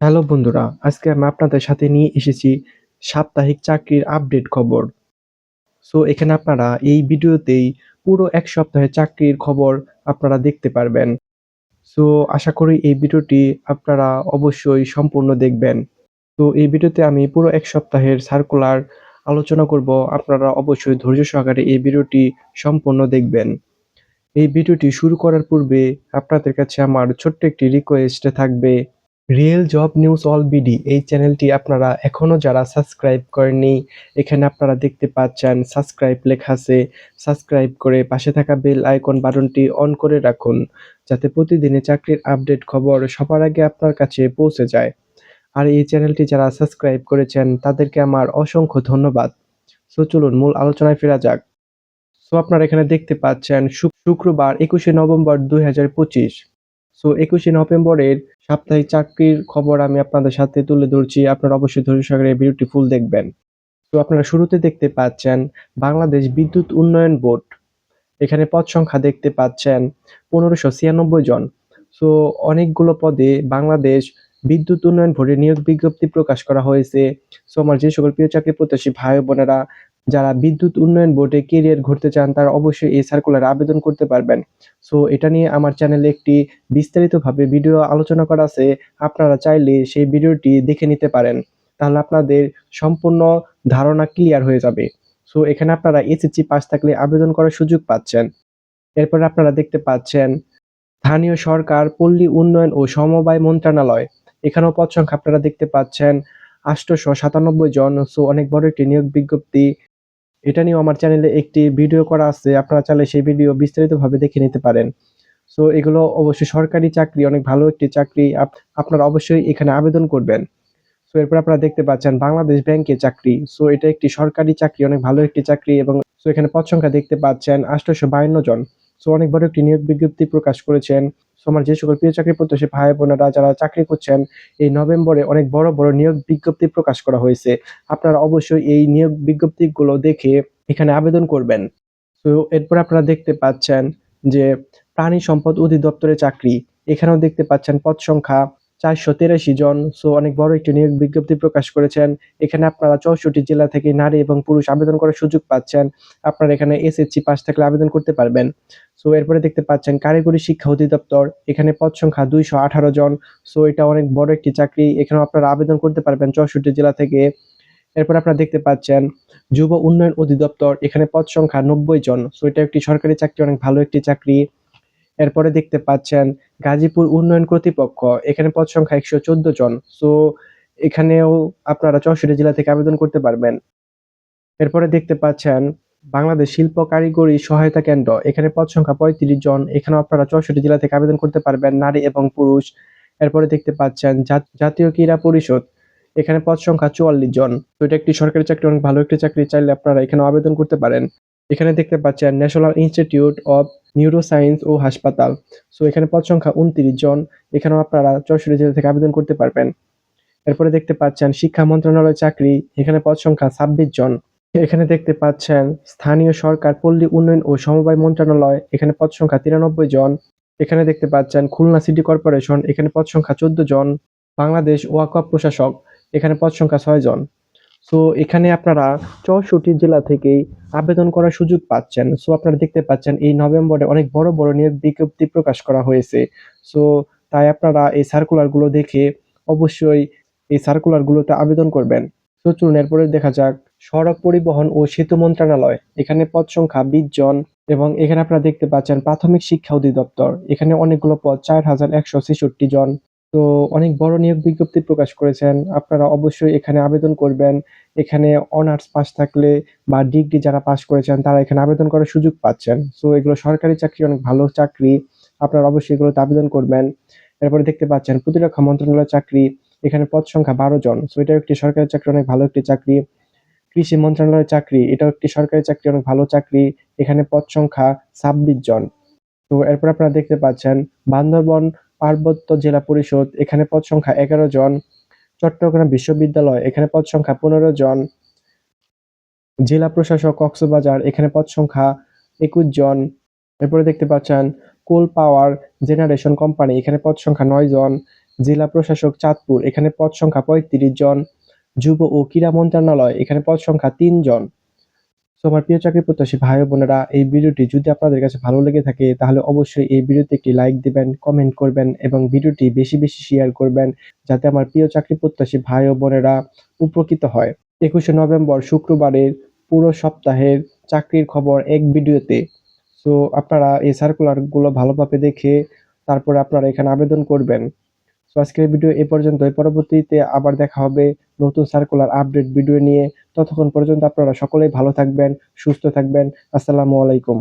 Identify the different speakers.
Speaker 1: Hello বন্ধুরা, আজকে আমি আপনাদের সাথে নিয়ে এসেছি সাপ্তাহিক চাকরির আপডেট খবর। সো এখানে আপনারা এই ভিডিওতেই পুরো এক সপ্তাহের চাকরির খবর আপনারা দেখতে পারবেন। সো আশা করি এই ভিডিওটি আপনারা অবশ্যই সম্পূর্ণ দেখবেন। তো এই ভিডিওতে আমি পুরো এক সপ্তাহের সার্কুলার আলোচনা করব। আপনারা অবশ্যই ধৈর্য সহকারে এই ভিডিওটি সম্পূর্ণ দেখবেন। এই ভিডিওটি শুরু করার পূর্বে আপনাদের কাছে আমার ছোট্ট একটি রিকোয়েস্ট থাকবে real job news all BD এই চ্যানেলটি আপনারা এখনও যারা সাবস্ক্রাইব করেননি, এখানে আপনারা দেখতে পাচ্ছেন সাবস্ক্রাইব লেখা আছে। সাবস্ক্রাইব করে পাশে থাকা বেল আইকন বাটনটি অন করে রাখুন, যাতে প্রতিদিনে চাকরির আপডেট খবর সবার আগে আপনার কাছে পৌঁছে যায়। আর এই চ্যানেলটি যারা সাবস্ক্রাইব করেছেন, তাদেরকে আমার অসংখ্য ধন্যবাদ। সো চলুন মূল আলোচনায় ফেরা যাক। সো আপনারা এখানে দেখতে পাচ্ছেন শুক্রবার একুশে নভেম্বর দুই হাজার পঁচিশ। সো একুশে নভেম্বরের সাপ্তাহিক চাকরির খবর আমি আপনাদের সাথে তুলে ধরছি। আপনারা অবশ্যই ধৈর্য এই ভিডিওটি ফুল দেখবেন। তো আপনারা শুরুতে দেখতে পাচ্ছেন বাংলাদেশ বিদ্যুৎ উন্নয়ন বোর্ড। এখানে পদ সংখ্যা দেখতে পাচ্ছেন পনেরোশো ছিয়ানব্বই জন। সো অনেকগুলো পদে বাংলাদেশ বিদ্যুৎ উন্নয়ন বোর্ডে নিয়োগ বিজ্ঞপ্তি প্রকাশ করা হয়েছে। সো আমার যে সকল প্রিয় চাকরি প্রত্যাশী ভাই বোনেরা যারা বিদ্যুৎ উন্নয়ন বোর্ডে কেরিয়ার ঘুরতে চান, তারা অবশ্যই এই সার্কুলার আবেদন করতে পারবেন। সো এটা নিয়ে আমার চ্যানেলে একটি বিস্তারিতভাবে ভিডিও আলোচনা করা আছে। আপনারা চাইলে সেই ভিডিওটি দেখে নিতে পারেন। তাহলে আপনাদের সম্পূর্ণ ধারণা ক্লিয়ার হয়ে যাবে। সো এখানে আপনারা এসএসসি পাস থাকলে আবেদন করার সুযোগ পাচ্ছেন। এরপর আপনারা দেখতে পাচ্ছেন, স্থানীয় সরকার, পল্লী উন্নয়ন ও সমবায় মন্ত্রণালয়। এখানেও পদ সংখ্যা আপনারা দেখতে পাচ্ছেন আটশোশো সাতানব্বই জন। সো অনেক বড় একটি নিয়োগ বিজ্ঞপ্তি। এটা নিয়েও আমার চ্যানেলে একটি ভিডিও করা আছে, আপনারা চাইলে সেই ভিডিও বিস্তারিতভাবে দেখে নিতে পারেন। সো, এগুলো অবশ্যই সরকারি চাকরি, অনেক ভালো একটি চাকরি, আপ- আপনারা অবশ্যই এখানে আবেদন করবেন। সো, এরপর আপনারা দেখতে পাচ্ছেন বাংলাদেশ ব্যাংকে চাকরি। সো, এটা একটি সরকারি চাকরি, অনেক ভালো একটি চাকরি এবং সো, এখানে পদ সংখ্যা দেখতে পাচ্ছেন আটশোশো বায়ান্ন জন। সো, অনেক বড় একটি নিয়োগ বিজ্ঞপ্তি প্রকাশ করেছেন। আমার যে সকল প্রিয় চাকরি প্রত্যাশী ভাই বোনেরা যারা চাকরি করছেন, এই নভেম্বরে অনেক বড় বড় নিয়োগ বিজ্ঞপ্তি প্রকাশ করা হয়েছে। আপনারা অবশ্যই এই নিয়োগ বিজ্ঞপ্তিগুলো দেখে এখানে আবেদন করবেন। তো এরপর আপনারা দেখতে পাচ্ছেন যে প্রাণী সম্পদ অধিদপ্তরের চাকরি, এখানেও দেখতে পাচ্ছেন পদ সংখ্যা চারশো তেরাশি জন। সো অনেক বড় একটি নিয়োগ বিজ্ঞপ্তি প্রকাশ করেছেন। এখানে আপনারা চৌষট্টি জেলা থেকে নারী এবং পুরুষ আবেদন করার সুযোগ পাচ্ছেন। আপনারা এখানে এসএসসি পাস থাকলে আবেদন করতে পারবেন। সো এরপরে দেখতে পাচ্ছেন, কারিগরি শিক্ষা অধিদপ্তর। এখানে পদ সংখ্যা দুইশো আঠারো জন। সো এটা অনেক বড় একটি চাকরি। এখানেও আপনারা আবেদন করতে পারবেন চৌষট্টি জেলা থেকে। এরপর আপনারা দেখতে পাচ্ছেন, যুব উন্নয়ন অধিদপ্তর। এখানে পদ সংখ্যা নব্বই জন। সো এটা একটি সরকারি চাকরি, অনেক ভালো একটি চাকরি। এরপরে দেখতে পাচ্ছেন গাজীপুর উন্নয়ন কর্তৃপক্ষ, এখানে পদ সংখ্যা একশো চোদ্দ জন। সো এখানেও আপনারা চৌষট্টি জেলা থেকে আবেদন করতে পারবেন। এরপরে দেখতে পাচ্ছেন বাংলাদেশ শিল্প কারিগরি সহায়তা কেন্দ্র, এখানে পদ সংখ্যা পঁয়ত্রিশ জন। এখানেও আপনারা চৌষট্টি জেলা থেকে আবেদন করতে পারবেন, নারী এবং পুরুষ। এরপরে দেখতে পাচ্ছেন জাত- জাতীয় ক্রীড়া পরিষদ, এখানে পদ সংখ্যা চুয়াল্লিশ জন। তো এটা একটি সরকারি চাকরি, অনেক ভালো একটি চাকরি, চাইলে আপনারা এখানে আবেদন করতে পারেন। এখানে দেখতে পাচ্ছেন ন্যাশনাল ইনস্টিটিউট অফ নিউরোসায়েন্স ও হাসপাতাল সো এখানে পদ সংখ্যা উনত্রিশ জন। এখানেও আপনারা চৌষট্টি জেলা থেকে আবেদন করতে পারবেন। এরপরে দেখতে পাচ্ছেন শিক্ষা মন্ত্রণালয় চাকরি। এখানে পদ সংখ্যা ছাব্বিশ জন। এখানে দেখতে পাচ্ছেন স্থানীয় সরকার, পল্লী উন্নয়ন ও সমবায় মন্ত্রণালয়। এখানে পদ সংখ্যা তিরানব্বই জন। এখানে দেখতে পাচ্ছেন খুলনা সিটি কর্পোরেশন। এখানে পদ সংখ্যা চোদ্দ জন। বাংলাদেশ ওয়াকফ প্রশাসক। এখানে পদ সংখ্যা ছয় জন। সো এখানে আপনারা চৌষট্টি জেলা থেকেই আবেদন করার সুযোগ পাচ্ছেন। সো আপনারা দেখতে পাচ্ছেন এই নভেম্বরে অনেক বড় বড় নিয়োগ বিজ্ঞপ্তি প্রকাশ করা হয়েছে। সো তাই আপনারা এই সার্কুলারগুলো দেখে অবশ্যই এই সার্কুলারগুলোতে আবেদন করবেন। তো চলুন এরপরে দেখা যাক। সড়ক পরিবহন ও সেতু মন্ত্রণালয়, এখানে পদ সংখ্যা বিশ জন এবং এখানে আপনারা দেখতে পাচ্ছেন প্রাথমিক শিক্ষা অধিদপ্তর, এখানে অনেকগুলো পদ, চার হাজার একশো ছেষট্টি জন। তো অনেক বড় নিয়োগ বিজ্ঞপ্তি প্রকাশ করেছেন। আপনারা অবশ্যই এখানে আবেদন করবেন। এখানে অনার্স পাস থাকলে বা ডিগ্রি যারা পাস করেছেন, তারা এখানে আবেদন করার সুযোগ পাচ্ছেন। সো এগুলো সরকারি চাকরি, অনেক ভালো চাকরি। আপনারা অবশ্যই এগুলোতে আবেদন করবেন। এরপরে দেখতে পাচ্ছেন, প্রতিরক্ষা মন্ত্রণালয়ের চাকরি। এখানে পদ সংখ্যা বারো জন। সো এটা একটি সরকারি চাকরি, অনেক ভালো একটি চাকরি। কৃষি মন্ত্রণালয়ের চাকরি, এটাও একটি সরকারি চাকরি, অনেক ভালো চাকরি। এখানে পদ সংখ্যা ছাব্বিশ জন। তো এরপর আপনারা দেখতে পাচ্ছেন, বান্দরবন পার্বত্য জেলা পরিষদ, এখানে পদ সংখ্যা এগারো জন। চট্টগ্রাম বিশ্ববিদ্যালয়, এখানে পদ সংখ্যা পনেরো জন। জেলা প্রশাসক কক্সবাজার, এখানে পদ সংখ্যা একুশ জন। এরপরে দেখতে পাচ্ছেন, কোল পাওয়ার জেনারেশন কোম্পানি, এখানে পদ সংখ্যা নয় জন। জেলা প্রশাসক চাঁদপুর, এখানে পদ সংখ্যা পঁয়ত্রিশ জন। যুব ও ক্রীড়া মন্ত্রণালয়, এখানে পদ সংখ্যা তিন জন। আমার প্রিয় চাকরি প্রত্যাশী ভাই বোনেরা, এই ভিডিওটি যদি আপনাদের কাছে ভালো লেগে থাকে, তাহলে অবশ্যই এই ভিডিওতে একটি লাইক দিবেন কমেন্ট করবেন এবং ভিডিওটি বেশি বেশি শেয়ার করবেন যাতে আমার প্রিয় চাকরি প্রত্যাশী ভাই বোনেরা উপকৃত হয়। একুশে নভেম্বর, শুক্রবারের পুরো সপ্তাহের চাকরির খবর এক ভিডিওতে। সো আপনারা এই সার্কুলারগুলো ভালোভাবে দেখে তারপরে আপনারা এখানে আবেদন করবেন। তো আজকের ভিডিও এ পর্যন্ত পরবর্তীতে আবার দেখা হবে নতুন সার্কুলার আপডেট ভিডিও নিয়ে। ততক্ষণ পর্যন্ত আপনারা সকলেই ভালো থাকবেন, সুস্থ থাকবেন। আসসালামু আলাইকুম।